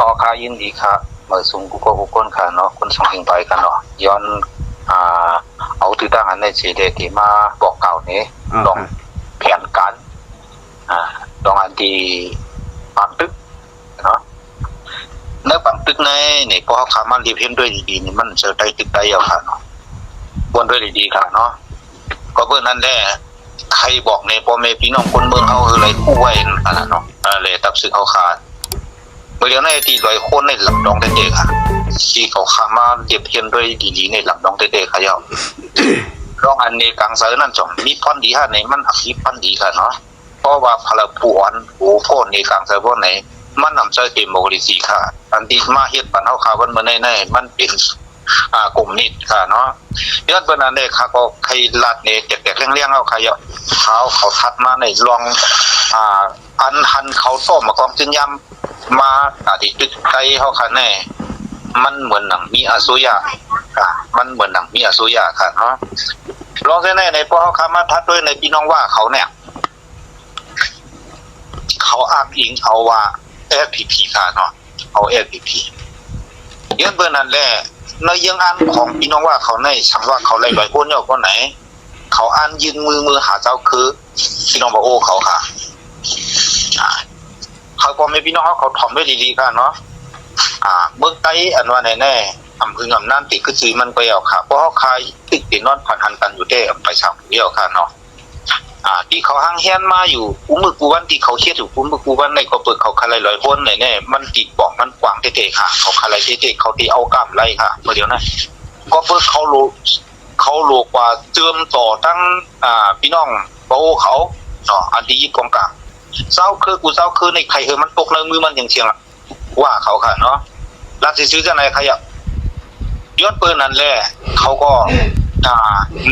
อ๋อค่ะยินดีค่ะเมื่อสูงกูก็กูก้นค่ะเนาะคนส่งถึงไปกันเนาะย้อนอ่าเอาตื้อตั้งอันในเจเดที่มาบอกเก่านี้อ่าลองแผนการอ่าลองอันที่ปังตึกเนาะในปังตึกในนี่พอเขาขามารีบเห็นด้วยดีๆนี่มันจะได้ตึกได้ยาวค่ะเนาะบนด้วยดีๆค่ะเนาะก็เพื่อนั้นแหละใครบอกในพ่อแม่พี่น้องคนเมืองเขาคืออะไรคู่ไว้นั่นน่ะเนาะอะไรตับสึกเขาขาด เมื่อเดี๋ยวในที่ลอยคนในลำดองเด็กๆค่ะที่เขาขามาเก็บเพียนด้วยดีๆในลำดองเด็กๆค่ะย่อร้องอันในกลางเสือนั่นจ่องมีพอนดีฮะในมันอักมีพอนดีค่ะเนาะเพราะว่าพลผู้อ่อนผู้โคนในกลางเสือพวกไหนมันนำใจเต็มโมกริสีค่ะ อันที่มาเฮ็ดปันเฮาขาวันเมื่อในในมันเป็นอ่ากลุ่มนิดค่ะเนาะยอดเบอร์นั้นเด้ค่ะก็ใครลัดในแตกๆเลี้ยงๆเอาค่ะย่อเขาเขาทัดมาในลองอ่าอันหันเขาต้มมากองจึงยำ มาอาทิตึกไกเฮาค่ะแน่ มันเหมือนหนังมีอสุยะค่ะ มันเหมือนหนังมีอสุยะค่ะเนาะลองแน่ในพวกเขาคามาทัดด้วยในพี่น้องว่าเขาเนี่ย เขาอ้างอิงเอาว่า FPP ค่ะเนาะเอา FPP เยื่นเบอร์นั้นแหละในยังอันของพี่น้องว่าเขาในชังว่าเขาไล่ลอยพ้นเนาะคนไหน เขาอ่านยืนมือมือหาเจ้าคือพี่น้องบอกโอ้เขาค่ะ เขาก็ไม่พี่น้องเขาเขาถ่อมด้วยดีๆค่ะเนาะอ่า เบื้องใต้อันว่าแน่ๆอำเภออำนาจติดคือซื้อมันก็เอาค่ะเพราะเขาคายติดติดนอนผ่านหันกันอยู่ได้ไปสามเดียวค่ะเนาะอ่า ที่เขาห้างเฮียนมาอยู่อุ้มมือกูวันที่เขาเครียดอยู่อุ้มมือกูวันในก็เปิดเขาคาไรลอยพ้นแน่มันติดบอกมันกว้างเท่ๆค่ะ เขาคาไรเท่ๆเขาตีเอากล้ามไล่ค่ะเมื่อเดียวนะก็เปิดเขาโลเขาโลกว่าเจิมต่อตั้งอ่าพี่น้องโบเขาเนาะอันที่ยิบกองกลาง เศร้าคือกูเศร้าคือในใครเออมันตกในมือมันอย่างเชียงอะว่าเขาค่ะเนาะรักสิซื้อจะไหนขยับยอดปืนนั่นแหละเขาก็อ่า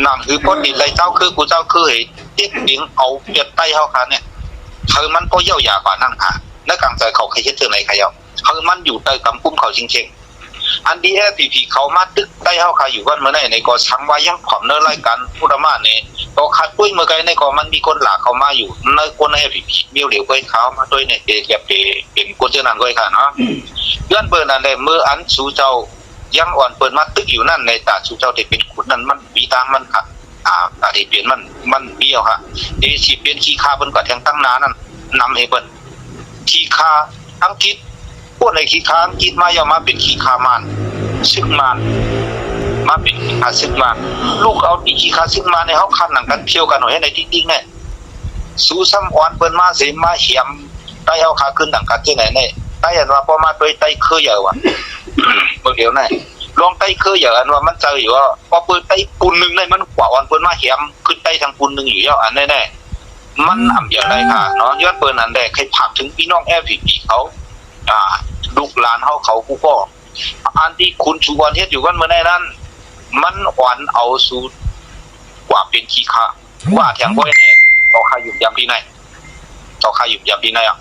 นั่งคือพ้นดินไรเจ้าคือกูเจ้าคือเห็นเด็กดิงเอาเปียดไตเขาค่ะเนี่ยคือมันก็เยี่ยวยากว่านั่นค่ะในกลางใจเขาเคยเห็นถึงไหนขยับคือมันอยู่ใต้กำกุ้มเขาจริงๆ อันดีแอพีพีเขามาตึกใต้เขาค่ะอยู่วันเมื่อไหร่ในก็ชังว่ายังขอมเนื้อรายการพุทธมาเนี่ยก็คัดปุ้ยเมื่อไงในก็มันมีคนหลากเขามาอยู่ในคนในพีพีมีเหลียวก้อยเขามาด้วยเนี่ยเดียบเป็นคนเจ้านั่นก้อยค่ะเนาะเลื่อนเปิดนั่นเลยเมื่ออันสูเจ้ายังอ่อนเปิดมาตึกอยู่นั่นในตาสูเจ้าที่เป็นขุนนั้นมันมีทามันค่ะอ่าตาที่เปลี่ยนมันมันเบี้ยวค่ะเดสิเปลี่ยนขี้คาเปิ้นก็แทงตั้งนานนั่นนำให้เปิ้นขี้คาอังกฤษ พวกในขี้ค้างกฤษมาอย่ามาเป็นขี้คามานซึ่งมานมาเป็นขี้คาซึ่งมานลูกเอาดีขี้คาซึ่งมาในเฮาคันหนังกันเที่ยวกันหน่อยให้ในจริงๆเนี่ยสู้ซ้ำอ่อนเปิ้นมาเสิมาเหียมได้เฮาคาขึ้นดังกันที่ไหนเนี่ยไต้อันว่าพอมาด้วยไต้คือเยอว่ะเมื่อเดียวนี่ลองไต้คือเยอะอันว่ามันเจออยู่ว่าพอเปิดไต้ปูนหนึ่งเลยมันกว่าวันเปิดมาเหียมขึ้นไต้ทางปูนหนึ่งอยู่ยอะอันแน่ๆมันอ่ำอย่างไรค่ะเนาะยอดเปิดอันแรกใครผักถึงพี่น้องแอฟริกีเขา อ่าลูกหลานเขาเขากูก็อันที่คุณชูวันเฮ็ดอยู่กันเมื่อไหร่นั้น มันอ่อนเอาสูตรกว่าเป็นขี้ข้าว่าแทงบ่อยไหนเขาข้าอยู่ยามที่ไหนเขาข้าอยู่ยามที่ไหนอะ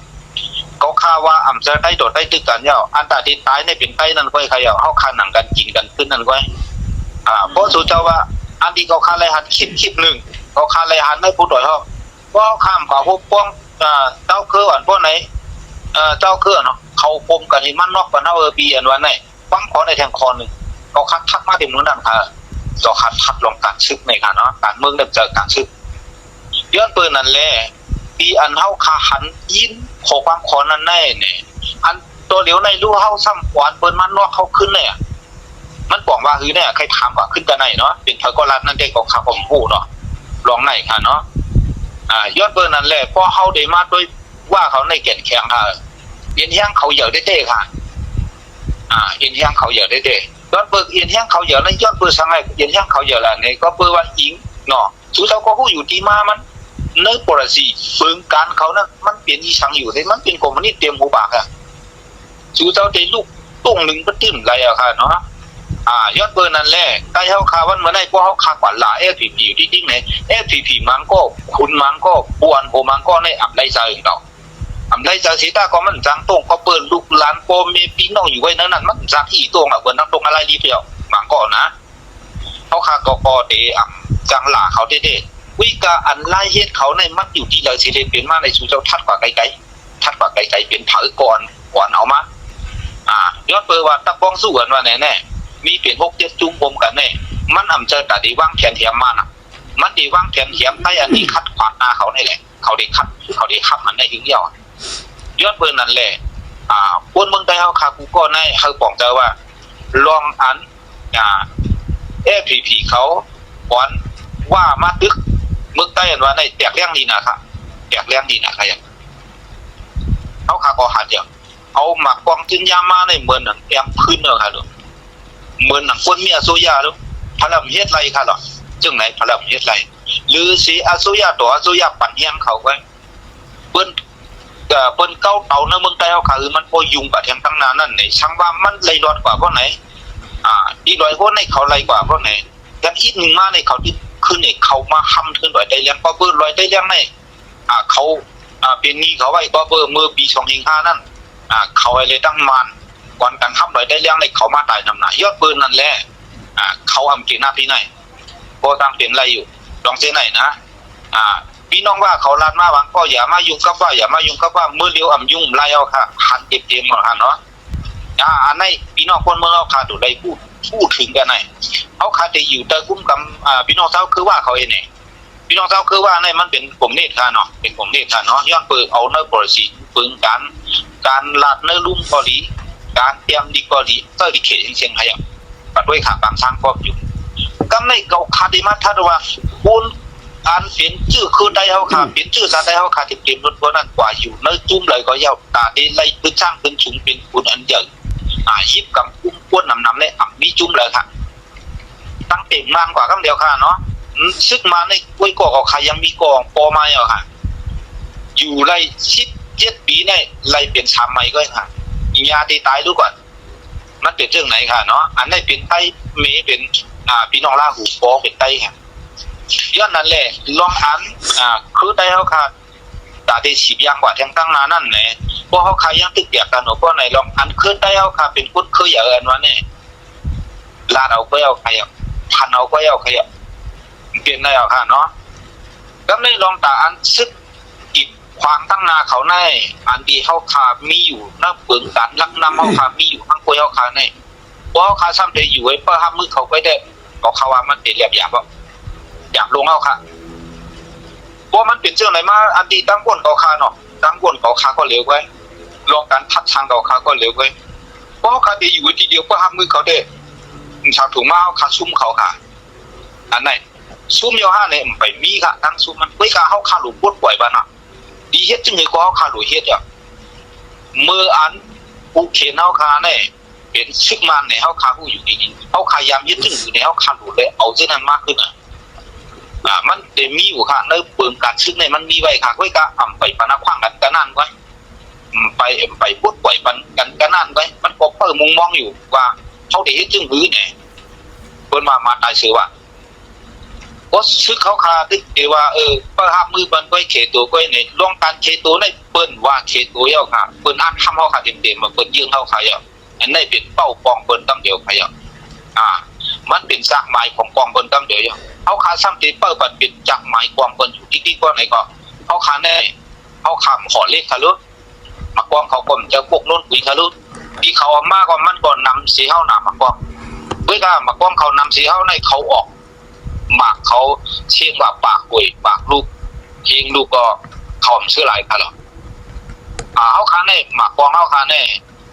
ก็ข่าว่าอ่ำจะได้โดดได้ตึกกันเนาะอันตาที่ตายในเป็นไต้นั่นก้อยใครเอาเฮาคาหนังกันกินกันขึ้นนั่นก้อยอ่าเพราะสู่เจ้าว่าอันที่เขาคาไรหันคลิปคลิปหนึ่งเขาคาไรหันไม่ผู้ต่อยเฮาว่าข้ามเขาพวกป้องอ่าเจ้าคืออันพวกไหน เออเจ้าเครื่อเนาะเขาปมกันที่มันนอกกันเฮาเออปีอันวันไหนฟังขอในแทงคอหนึ่งเขาคัดทักมาถึงมือนั่นค่ะก็คัดทัดลงการชึกในค่ะเนาะการเมืองเริ่มเจอการชึกย้อนปืนนั่นแหละปีอันเฮาคาหันยินขอความขอนั้นแน่เนี่ยอันตัวเหลียวในรู้เฮาซ้ำกวานเปิ้นมันนอกเขาขึ้นเนี่ยมันบอกว่าคือเนี่ยใครถามว่าขึ้นกันไหนเนาะเป็นเธอก็รัดนั่นเด็กของข้าผมผู้เนาะลองไหนค่ะเนาะอ่ายอดเบอร์นั้นแหละพอเฮาได้มาด้วยว่าเขาในแก่นแข็งค่ะ เอียนแห้งเขาเหยอะได้เด้ค่ะ อ่าเอียนแห้งเขาเหยอะได้เด้ยอดเบอร์เอียนแห้งเขาเหยอะแล้วยอดเบอร์สังไงเอียนแห้งเขาเหยอะละเนี่ยก็เบอร์ว่าอิงเนาะสุเจ้าก็ผู้อยู่ที่มามันในปรสีฝึงการเขานะมันเปลี่ยนอีสังอยู่เลยมันเป็นคอมนิตเตรียมหูบากอะสูเจ้าใจลูกตุ้งหนึ่งก็ตื้นไรอะค่ะเนาะอ่ายอดเบอร์นั่นแหละใกล้เฮาคาวันเมื่อไหร่พวกเฮาคากว่าหลาเอฟพีพีอยู่ที่จริงเนี่ยเอฟพีพีมันก็คุณมันก็ปวนโหมันก็ในอับไรใจของเรา อับไรใจสีตาก็มันจังตรงก็เปิดลูกหลานโปมีพี่น้องอยู่ไว้นั่นนั่นมันจักอีตรงอะเปิดนั่งตรงอะไรดีเปล่ามันก็นะเขาคากก็เดอ่ำจังหลาเขาเด้ๆวิกาอันไล่เฮ็ดเขาในมันอยู่ที่เราสิเรียนเป็นมาในสู่เจ้าทัดกว่าไกลๆทัดกว่าไกลๆเป็นเผอก่อนก่อนเอามาอ่าย้อนเปิดว่าตะกองสู้กันว่าแน่ๆมีเปลี่ยนหกเจ็ดจุ่มผมกันแน่มันอำเจอแต่ดีว่างแผนเหียมมาน่ะมันดีว่างแผนเหียมให้อันนี้คัดขวางหน้าเขานี่แหละ เขาได้คัด เขาได้คับมันได้ถึงเดียวอะ ย้อนเปิดนั่นแหละ อ่าคนเมืองใต้เฮาคากูก็ในเฮาปองใจว่า ลองอันอ่า APP เขาหอนว่ามาตึกเมืองใต้อันว่าในแตกเลี้ยงดีนะครับแตกเลี้ยงดีนะครับอย่างเขาขาก็หาเดียวเอาหมากกวงจินยามาในเมืองหนังแอมขึ้นเนอะค่ะลูกเมืองหนังคนมีอโซยาลูกพลัมเฮ็ดไรค่ะหรอจึงไหนพลัมเฮ็ดไรหรือสีอโซยาตัวอโซยาปั่นเฮียงเขาไว้เปิ้น เอ่เปิ้นเก้าเต่าในเมืองใต้เขาคือมันบ่ยุ่งกับแทงตั้งนานนั่นไหนช่างว่ามันเลยรอดกว่าเพราะไหน อ่า อีร้อยคนในเขาไรกว่าเพราะไหนแต่อีกหนึ่งมาในเขาที่ขึ้นในเขามาห้ำขึ้นร้อยได้เลี้ยงก็เปิ้นร้อยได้เลี้ยงในอ่าเขาอ่าเป็นนี้เขาไว้ก็เบอร์มือปีสองหิงห้านั่นอ่าเขาอ้เลยตั้งมันก่อนกันทับร้อยได้เลี้ยงในเขามาตายนำหนายอดปืนนั่นแหละอ่าเขาอำเกณฑ์หน้าพี่ไหนก็ตั้งเป็นไรอยู่ลองเส้นไหนนะอ่า พี่น้องว่าเขาลาดมาหวังก็อย่ามายุ่งกับว่าอย่ามายุ่งกับว่ามือเลี้ยวอ่ำยุ่งไล่เอาค่ะหันเต็มเต็มๆหมดค่ะเนาะอ่าอันในพี่น้องคนเมืองเอาค่ะดูได้พูดพูดถึงกันไหนเขาค่ะจะอยู่แต่กุ้มกับอ่าพี่น้องเจ้าคือว่าเขาเองเนี่ยพี่น้องเจ้าคือว่าในมันเป็นผมเนตรค่ะเนาะเป็นผมเนตรค่ะเนาะย้อนเปิดเอาเนื้อปรสิปึงการการลาดเนื้อลุ่มกาหลีการเตรียมดีกาหลีเตอร์ดิเขตเชียงไฮ้อะปัดด้วยขาบางสร้างก็อยู่กำในเกาคาดิมาทัดว่าคุณ อันเปลี่ยนชื่อคือได้เฮาค่ะเปลี่ยนชื่อซะได้เฮาค่ะที่เปลี่ยนรถตัวนั้นกว่าอยู่เนื้อจุ่มเลยก็ยาวตาได้ไล่ขึ้นช่างขึ้นสูงเป็นคุณอันเดียวอ่ายิบกับกุ้งป้วนนำนำเลยอ่ำมีจุ่มเลยค่ะ ตั้งเต็มนานกว่าคำเดียวค่ะเนาะอืมซึกมาในกล้วยกอกเขายังมีกองปอมาอยู่ค่ะ อยู่ไรชิดเจ็ดปีในไรเปลี่ยนชามใหม่ก็ค่ะยาตีตายดูก่อนมันเป็นเรื่องไหนค่ะเนาะอันนี้เป็นไต้เมเป็นอ่าพี่น้องล่าหูปอเป็นไต้ค่ะ ย้อนนั้นแหละลองอันอ่าคือไต้เขาค่ะตาได้ฉีบยางกว่าแทงตั้งนานั่นแหละเพราะเขาขายยังตึกเดียกันหนูเพราะไหนลองอันคือไต้เขาค่ะเป็นคนเคยออย่าเอินว่าเนี่ยลาดเอาก็เอาใครอะพันเอาก็เอาใครอะเปลี่ยนได้เอาค่ะเนาะก็ไม่ลองตาอันซึกอิดควางตั้งนาเขาในอันดีเขาขามีอยู่นักเปิงการลักนำเขาขามีอยู่ทั้งกวยเขาขาในเพราะเขาขาซ้ำไปอยู่ไว้เพื่อห้ามมือเขาก็ได้บอกเขาว่ามันเป็นเรียบหยาบว่า หยาบลงเอาค่ะเพราะมันเป็นเรื่องไหนมาอันดีตั้งก้นเขาขาเนาะตั้งก้นเขาขาก็เร็วไว้ลองการทัดทางเขาขาก็เร็วไว้เพราะเขาขาดีอยู่ทีเดียวเพื่อห้ามมือเขาได้ชาวถุงมาเขาขาซุ่มเขาขาอันไหนซุ่มยอห้าเนี่ยไปมีค่ะทั้งซุ่มมันไว้กาเฮาคาหลุปวดป่วยบ้าน่ะดีเฮ็ดจึงไงก็เฮาคาหลุเฮ็ดอะเมื่ออันผู้เขียนเฮาคาเนี่ยเป็นซึกมันเนี่ยเฮาคาผู้อยู่ดีๆเฮาคายามยึดจึงอยู่ในเฮาคาหลุเลยเอาเส้นนั้นมากขึ้นอะ อ่ามันได้มีอยู่ค่ะในเปิงการซึกเนี่ยมันมีไว้ค่ะไว้กาอ่ำไปปะนะขว้างกันกันนั่นไว้ไปไปพูดป่วยปันกันกันนั่นไว้มันก็เปิดมุงมองอยู่ว่าเขาได้เฮ็ดจึงหือเนี่ยเพิ่นมามาตายเสือว่าก็ซึกเขาคาตึกเดว่าเออเปิ้นห้ามือเปิ้นก้อยเขตัวก้อยในลองการเขตัวในเปิ้นว่าเขตัวเยาค่ะเปิ้นอ่านทำเขาคาเต็มๆมาเปิ้นยิงเขาคาเยาอันนี้เป็นเป้าปองเปิ้นตั้งเดียวคาเยาอ่า มันเป็นซากไม้ของกองเปิ้นตั้งเดียวเยา เขาคาซ้ำติเปิ้นปันเป็นจักไม้กองเปิ้นอยู่ที่ๆก็ไหนก็เขาคาแน่เขาคำขอเลขคารุมากองเขาก็จะพวกโน้นคุยคารุที่เขาเอามาก็มันก็นนำสีเฮาหนามากองเว้ยก็มากองเขานำสีเฮาในเขาออกหมากเขาเชียงว่าปากป่วยปากลูกเชียงลูกก็เขาไม่ชื่ออะไรครับหรออ่าเขาคาในหมากกองเขาคาใน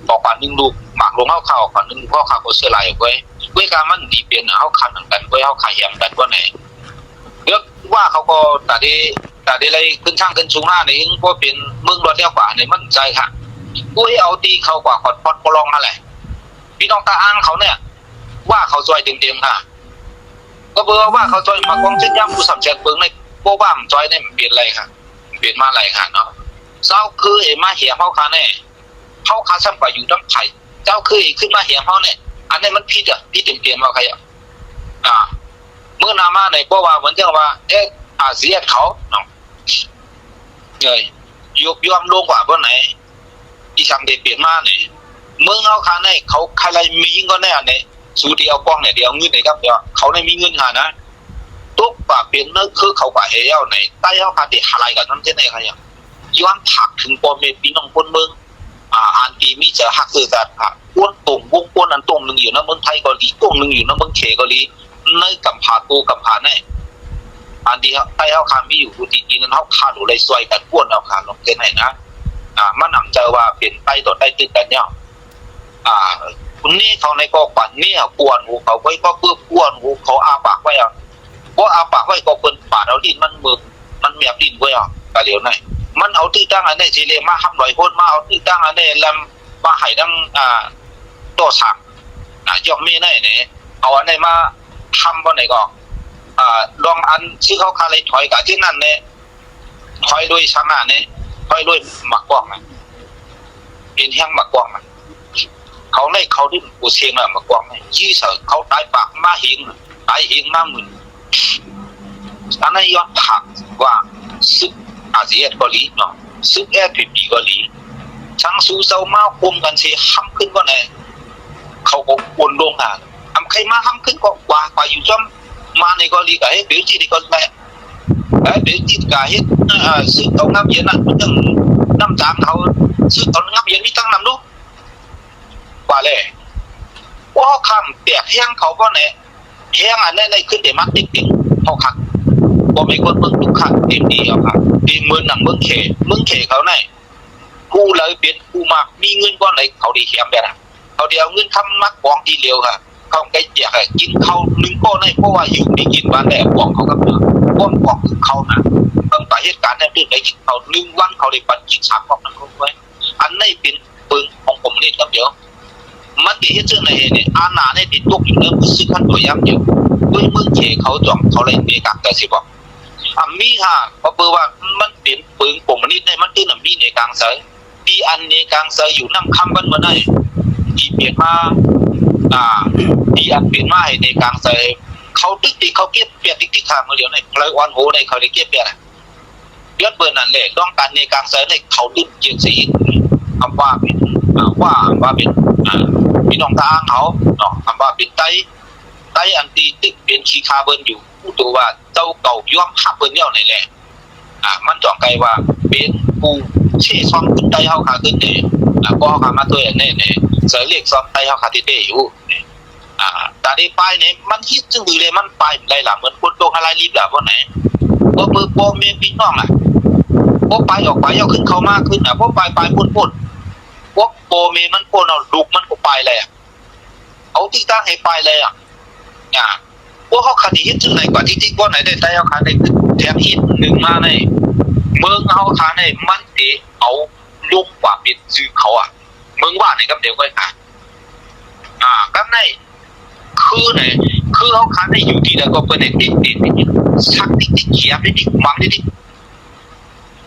บอกว่านึ่งลูกหมากลงเขาเข้าก่อนนึ่งพ่อเขาก็ชื่ออะไรไว้ เว้ยการมันดีเปลี่ยนเขาขันกันไว้เขาขายยำกันก็ไหนเลือกว่าเขาก็แต่ดีแต่ดีอะไรขึ้นช่างขึ้นสูงห้านี่ก็เป็นมืองรถเลี้ยวกว่าเนี่ยมั่นใจค่ะกูให้เอาดีเขากว่าขอดพอดปลองอะไรพี่น้องตาอ้างเขาเนี่ย ว่าเขาซอยเต็มๆค่ะ ก็เบอร์ว่าเขาจอยมากองเช่นย่ำผู้สับแจกเบิ้งในโบ้บ้ามจอยเนี่ยเปลี่ยนอะไรค่ะ เปลี่ยนมาอะไรค่ะเนาะเจ้าคือเอ็มาเหี่ยเขาคาแน่เขาคาซ้ำกว่าอยู่น้ำไผ่เจ้าคือขึ้นมาเหี่ยเขาเนี่ย อันนี้มันพิษอะพิษเต็มเต็มๆว่าใครอะอ่า เมื่อนามาในก็ว่าเหมือนเช่นว่า เอ๊ะอาเซียเขาเนาะเงยยกย่อมลงกว่าบนไหนอีสังเดเปลี่ยนมาเนี่ยเมืองเขาคาแน่เขาใครมียิ่งก็แน่เนี่ยสูที่เอากล้องเนี่ยเดี๋ยวเงินไหนครับเดี๋ยวเขาในมีเงินหานะตุ๊กปาเปลี่ยนเนื้อคือเขากว่าเอเอลไหนใต้เขาคาเดอะไรกันนั่นเช่นไรครับย้อนผักถึงปอมเมปีน้องคนเมือง อ่าอันปีมีจะฮักคือกันค่ะอ้วนตรงวงอ้วนอันตรงหนึ่งอยู่นะเมืองไทยเกาหลีตรงหนึ่งอยู่นะเมืองเคเกาหลีในกัมพาตูกัมพาแน่อันที่เขาใต้เขาคามีอยู่ดูทีๆนั้นเขาคาหรือเลยซวยกันอ้วนเอาคาลงเกนให้นะอ่ามันหนังเจอว่าเป็นใต้ต่อใต้ตึกกันเนี่ยอ่าคุณนี่เขาในก็ปั่นเนี่ยกวนหูเขาไว้ก็เพื่อกวนหูเขาอาปากไว้อะว่าอาปากไว้ก็เปิ้นปาดเอาลิ้นมันมึกมันเมียบลิ้นไว้อะกะเหลียวไหน มันเอาที่ตั้งอันนี้สิเลมาห้ำลอยพ้นมาเอาที่ตั้งอันนี้ลำมาให้ดังอ่าตัวสักอะยอมมีได้เนี่ยเอาอันไหนมาทำวันไหนก็อ่าลองอันที่เขาคาเลยถอยกับที่นั่นเนี่ยถอยด้วยชนะเนี่ยถอยด้วยหมักกว้างอะเป็นแห้งหมักกว้างอะเขาในเขาที่กูเสียงอะหมักกว้างเนี่ยยี่สิบเขาตายปากมาหิงตายหิงมาหมื่นอันนั้นยอนผักว่าซึก อาเซียนเกาหลีเนาะซึกแอร์พีพีเกาหลีทั้งสู้เซามาคุมกันเสียห้ำขึ้นก็ไหนเขาก็วนลงอะทำใครมาทำขึ้นก็กว่ากว่าอยู่จอมมาในก็ลีกให้เ biểu chi thì còn mẹ cái biểu chi cả hết à, sự tàu ngắm yên á nó từng năm tháng thầu sự tàu ngắm yên đi tăng năm lúc quả lệ quá khăm bẹt hang เขาก็เนี่ยแห้งอันนี้ในขึ้นเดมักติ๊กติ๊กเขาขัด ก็มีคนเมืองทุกขัดเต็มดีเอาค่ะดีเมืองหนังเมืองเขเมืองเขเขาเนี่ยกูเลยเป็นกูมากมีเงินก้อนไหนเขาดีแคมแบบนั้นเขาเดียวเงินทำมักกองทีเดียวค่ะเขาไก่เจียกอะกินเขาหนึ่งก้อนในเพราะว่าอยู่ในกินบ้านแต่กองเขากับเนื้อก้อนกองคือเขานะเพิ่งไปเหตุการณ์นี่ยเรื่อได้กินเขาหนึ่งวันเขาได้ปันกินสามกองนั้นเขาไว้อันนี้เป็นปืนของผมนี่ครับเดียวมันติดเจ้าในเนี่ยอาณาเนี่ยติดตกอยู่เรื่องซื้อขั้นตัวย้ำเดียว ด้วยมืองเคเขาจ่องเขาเลยเมกักแต่สิบอกอะมีค่ะเพราะเปิดว่ามันเป็นปืนผมนี่ในมันตื้นอัมีในกลางเสยดีอันในกลางเสยอยู่นั่งคำกันมาได้ที่เปลี่ยนมาอ่าที่อันเปลี่ยนมาให้ในกลางใส่เขาติ๊กติเขาเก็บเปลี่ยนติ๊กติ๊กขามือเดียวในเลยวันโหในเขาได้เก็บเปลี่ยนเดือนเปิดนั่นแหละต้องการในกลางใส่ในเขาดึงเจียงสีคำว่าเป็นอ่าว่าว่าเป็นอ่าพี่น้องทางเขาเนาะคำว่าเป็นไต ไตอันตีติ๊กเป็นขีคาเบินอยู่ผู้ตัวว่าเจ้าเก่าย่อมขับเบินเดี่ยวในแหละอ่ามันจ่องไกลว่าเป็นผู้เชี่องขึ้นไตเขาขาขึ้นเนี่ยอ่าก็เขาขามาตัวเนี่ยเนี่ย sở liệt xóm tay họ khá thì để hiểu à ta đi bay này มันฮิตจึงดูเลยมันไปได้ล่ะเหมือนคนโดนอะไรรีบละวันไหนก็มือโปเมียพี่น้องอะพวกไปออกไปเอาขึ้นเขามากขึ้นอะพวกไปไปพุ่นพุ่นพวกโปเมียมันพุ่นเอาดุกมันก็ไปเลยอะเอาที่ตั้งให้ไปเลยอะ อ่าพวกเขาคดีฮิตจึงไหนกว่าที่ที่พวกไหนได้ใจเขาขาได้แถมฮิตหนึ่งมาในเมืองเขาขาในมันเตเอาลุกกว่าเป็นซื้อเขาอะเมึงว่าไหนกับเดี๋ยวก็อ่านอ่าก็ในคือไหนคือเขาค้าในอยู่ที่แล้วก็เป็นติดติดติดชักติดติดเขียบติดติดมังติดติด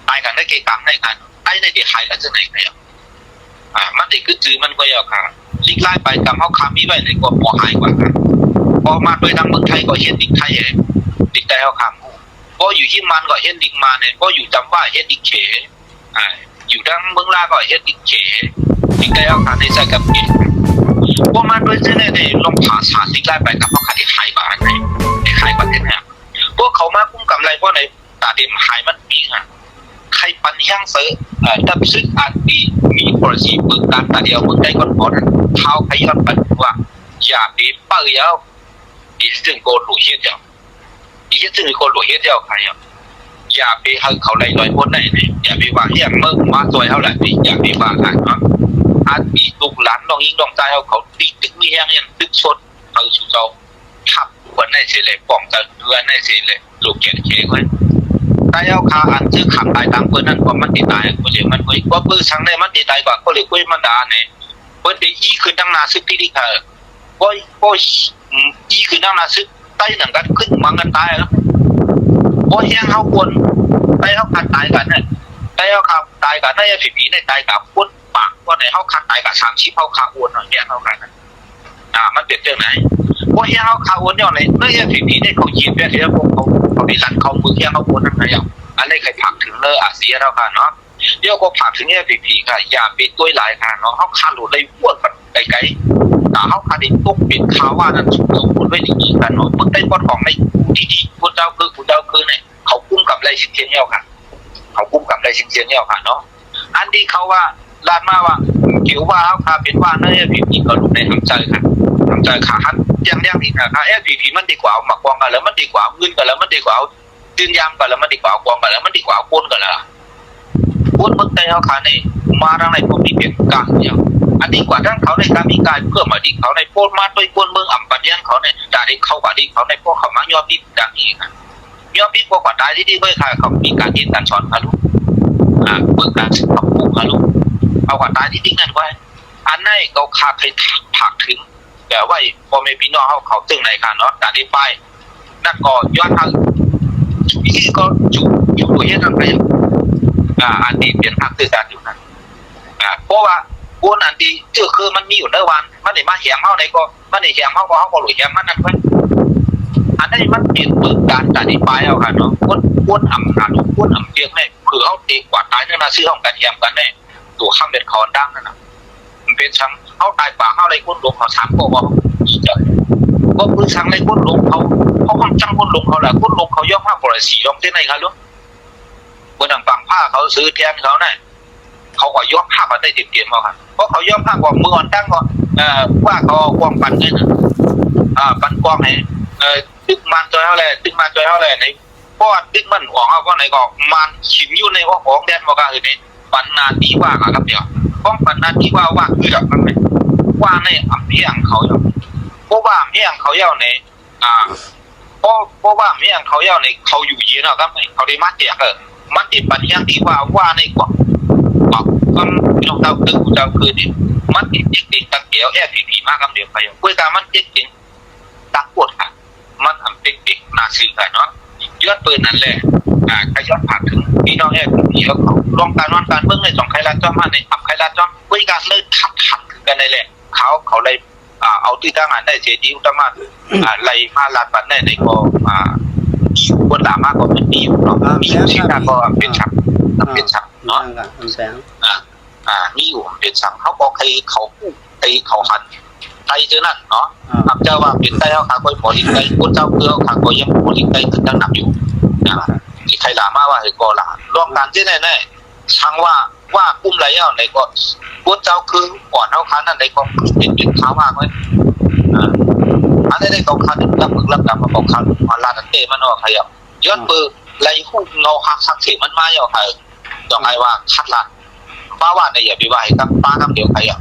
ตายกันได้เกกังได้กันไอ้ในเดี๋ยวหายแล้วจะไหนเนี่ยอ่ามันติดคือจือมันก็ยาวค่ะลิกไล่ไปกับเขาคามีไว้ในก็พอหายกว่ากัน พอมาไปทางเมืองไทยก็เห็นดิกไทยเองดิกไทยเขาคำกูเพออยู่ที่มันก็เห็นดิกมาเนี่ยพออยู่จำว่าเห็นดิกเฉอ่าอยู่ทางเมืองลาก็เห็นดิกเฉดิกไทยเขาคำในใจกับดิกพอมาด้วยเส้นเนี่ยลงผ่าสารดิกไล่ไปกับพ่อขาที่หายบ้านไหนหายบ้านเนี่ยพวกเขามากุ้มกำไรเพราะในตาเดมหายมันปีอะใครปันย่างเสือถ้าซึกอาจดีมีปรสีเปิดการตาเดียวมึงได้ก้อนก้อนเท้าขย้อนปันว่าอย่าปีเปื่อยเอา อีซึ่งโกหลุเฮียเจ้าใครอะอย่าไปให้เขาไล่ลอยพ้นได้เนี่ยอย่าไปว่าเฮียเมื่อมาซอยเท่าไหร่อย่าไปว่ากันเนาะอาจมีลูกหลานน้องยิงน้องตายเขาเขาตีตึกมีแห้งอย่างตึกสดเขาชูเขาขับวันในเสเลยป้องกันเรือในเสเลยลูกเกศเชงไว้ตายเอาคาอันชื่อขับตายตามเพื่อนนั่นก็มันติดตายก็เลยมันคุยก็เพื่อช่างในมันติดตายกว่าก็เลยคุยมันด่าเนี่ยเพื่อนตีอีคือตั้งนาซึกที่ดีค่ะก็ก็ อีคือตั้งนาซึกใต้หนังกันขึ้นมังกันตายแล้วก็แห้งเขาควรไปเขาขัดตายกันเนี่ยไปเอาขับตายกันในผีผีในตายกับคนปากว่าในเขาคัดตายกับสามชิปเขาคาอ้วนหน่อยแย่เขากันอ่า มันเปลี่ยนเรื่องไหนว่าเฮียเขาคาอ้วนเนี่ยเลยเมื่อเฮียผีผีเนี่ยเขายิบเนี่ยที่พวกเขาเขาไปรันเขามือเฮียเขาอวนนั่นไงอะอันนี้เคยผักถึงเลออาเซียแล้วค่ะเนาะเดี๋ยวก็ผักถึงเฮียผีผีค่ะอย่าไปตัวหลายค่ะเนาะเขาคาหลุดได้ว้วนกันไกล ๆแต่เขาคาได้ตกเป็นข่าวว่านั่นสุดเราพูดไว้อย่างนี้กันเนาะมึงได้บอของในดีๆกูเจ้าคือกูเจ้าคือเนี่ยเขากุ้มกับไรชิ้นเชียนเนี่ยค่ะ เขากุ้มกับไรชิ้นเชียนเนี่ยค่ะเนาะอันที่เขาว่าลานมาว่าเกี่ยวว่าเขาคาเป็นว่านั่นเอพีพีก็รู้ในทำใจค่ะทำใจขาหันยังยังอีกค่ะเอพีพีมันดีกว่าเอาหมักกวางกันแล้วมันดีกว่าเอาเงินกันแล้วมันดีกว่าเอาดืนยามกันแล้วมันดีกว่าเอากวางกันแล้วมันดีกว่าเอาโกนกันแล้วโกนเมืองไทยเขาขาในมาทางในพวกนี้เป็นกลางเนี่ย อันดีกว่าทั้งเขาในการมีการเพิ่มมาดีเขาในโพดมาด้วยกวนเมืองอ่ำปัญญาเขาในด่าดีเขากว่าดีเขาในพวกเขามายอดดีดังนี้ค่ะยอดดีพวกกว่าได้ที่ดีด้วยค่ะเขามีการเรียนการสอนค่ะลูกอ่าเปิดการปรับปรุงมาลูกเอาว่าตายที่ดิ้งกันไว้ อันไหนเขาคาเคยผักถึง แต่ว่าพอไม่พี่น้องเขาเขาตึงในการเนาะแต่ที่ไปนั่นก็ย้อนทางที่ก็จุดจุดเยอะกันไปอ่าอันที่เป็นทางตื่นการอยู่นั้นอ่าเพราะว่า วนอันที่เจอคือมันมีอยู่ในวัน มันได้มาแหมเฮาในก็มันได้แหมเฮาก็เฮาก็หลุยแหมมันนั่นไว้อันนี้มันเป็นเปิดการตัดที่ไปเอาค่ะเนาะวนวนอ่ำนาลูกวนอ่ำเพียงแม่คือเขาตีกว่าตายเนี่ยนะซื้อห้องกันแหมกันแน่ตัวข้ามเด็ดคอนดังนั่นน่ะมันเป็นช่างเขาตายป่าเขาอะไรก้นลงเขาถามก็ว่าอีเจอก็คือช่างอะไรก้นลงเขาเขาคำจังก้นลงเขาแหละก้นลงเขาย่อมห้าปล่อยสีย่อมที่ไหนครับลูกบนหนังปังผ้าเขาซื้อแทนเขาเนี่ย เขาก็ย่อมผ้ามาได้เต็มเต็มเอาครับเพราะเขาย่อมผ้ากว่ามืออ่อนตั้งก็เอ่อว่าเขากวางปันเนี่ยนอ่าปันกวางให้เอ่อตึกมันตัวเท่าไรตึกมันตัวเท่าไรในเพราะว่าตึกมันหวงเอาก็ไหนก็มันขิมอยู่ในว่าของแดนบอกว่าคือในปันนาดีว่าครับเดี๋ยวป้องกันนาที่ว่าว่าคือแบบนั้นไหมว่าในอำเพียงเขาอยู่เพราะว่าอำเพียงเขาเย้าในอ่าเพราะเพราะว่าอำเพียงเขาเย้าในเขาอยู่เย็นอะครับเขาได้มาเตียกเออมันติดปัญญาที่ว่าว่าในกว่า บอกก็พี่น้องเจ้าคือเจ้าคือนี่มันติดจริงๆตั้งเกียวแอบผีมากคำเดียวไปคุยกันมันจริงตักปวดค่ะมันทำเป็นเด็กนาซื่อกันเนาะยอดปืนนั่นแหละอ่าขยับผักถึงพี่น้องแอบผีแล้วเขาลองการนอนการเมืองในสองใครรัฐจ้อมาในทำใครรัฐจ้อคุยกันเลยทับทับกันในแหละเขาเขาเลยอ่าเอาที่ตั้งงานได้เจดีอุตมาอ่าไล่มาลาดบันได้ในก็อ่าอยู่บนหลามากก็มันมีอยู่เนาะมีอยู่ที่นั่นก็เป็น ชักเป็นชักเนาะนั่นก็อันแสงอ่าอ่ามีอยู่เป็นชักเขาก็ใครเขาใครเขาหันไตเจอนั่นเนาะอ่าอับเจ้าว่าเป็นไตเอาขาก็หมอลิงไตคนเจ้าเกลือขาก็ยังหมอลิงไตถึงยังหนักอยู่นะที่ใครหลามาว่าให้ก็หลาลองการที่แน่ๆช่างว่าว่ากุ้มไรเอาในก็คนเจ้าคือก่อนเท่าคันนั่นในก็เป็นเป็นข้าวมากไว้อ่าอันนี้ได้เขาคันรับมึกรับดำมาบอกคันมาลาดเต้มันว่าใครอะย้อนปืน ไรหุ้มเงาหักสักเสียมันมาเอาใครต้องไงว่าคัดลาดป้าว่าในอย่าไปว่าให้กับป้าคำเดียวใครอะ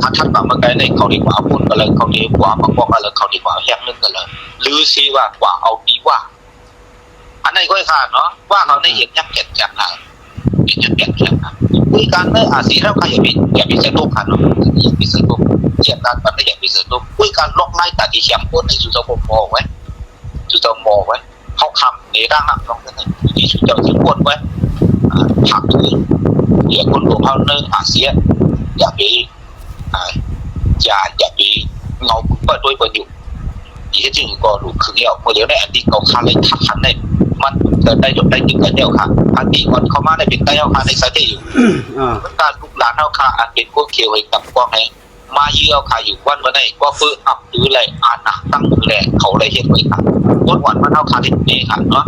ถ้าท่านบอกเมื่อกี้ในเขาดีกว่าพุ่นกันเลยเขาดีกว่ามาบอกกันเลยเขาดีกว่าแห้งนึงกันเลยหรือซีว่ากว่าเอาดีว่า อันนี้ก็ขาดเนาะว่าเขาในเห็นยักษ์เก็ดแจกนะเห็นยักษ์เก็ดแจกนะคุยกันเนออาศีเราใครอย่าไปอย่าไปเสียตุกกันเนาะอย่าไปเสียตุกเจียกันกันอย่าไปเสียตุกคุยกันลอกไล่ตัดที่เขียมพ้นในสุดสมมไว้สุดสมไว้เขานร่างอะลองไว้เขาเนื้ ออาเซียนอย่าไป啊，อย่าอย่าไปเงาเปิดด้วยเปิดอยู่อีกที่จริงก็รู้คือเดียวเดี๋ยวในอดีตเขาคันเลยทักคันในมันเกิดได้ยกได้ดึงกันเดียวค่ะอันนี้ก่อนเขามาได้เป็นได้เอาค่ะในสถอยู่อ่าการลูกหลานเอาค่ะอันเป็นพวกเขียวให้กับพวกให้ มาเยี่ยวค่ะอยู่วันวันไหนก็ฟื้นอับดื้อเลยอ่านหนักตั้งมือแหละเขาเลยเห็นไว้ค่ะต้นวันมันเอาค่ะที่นี่ค่ะเนาะ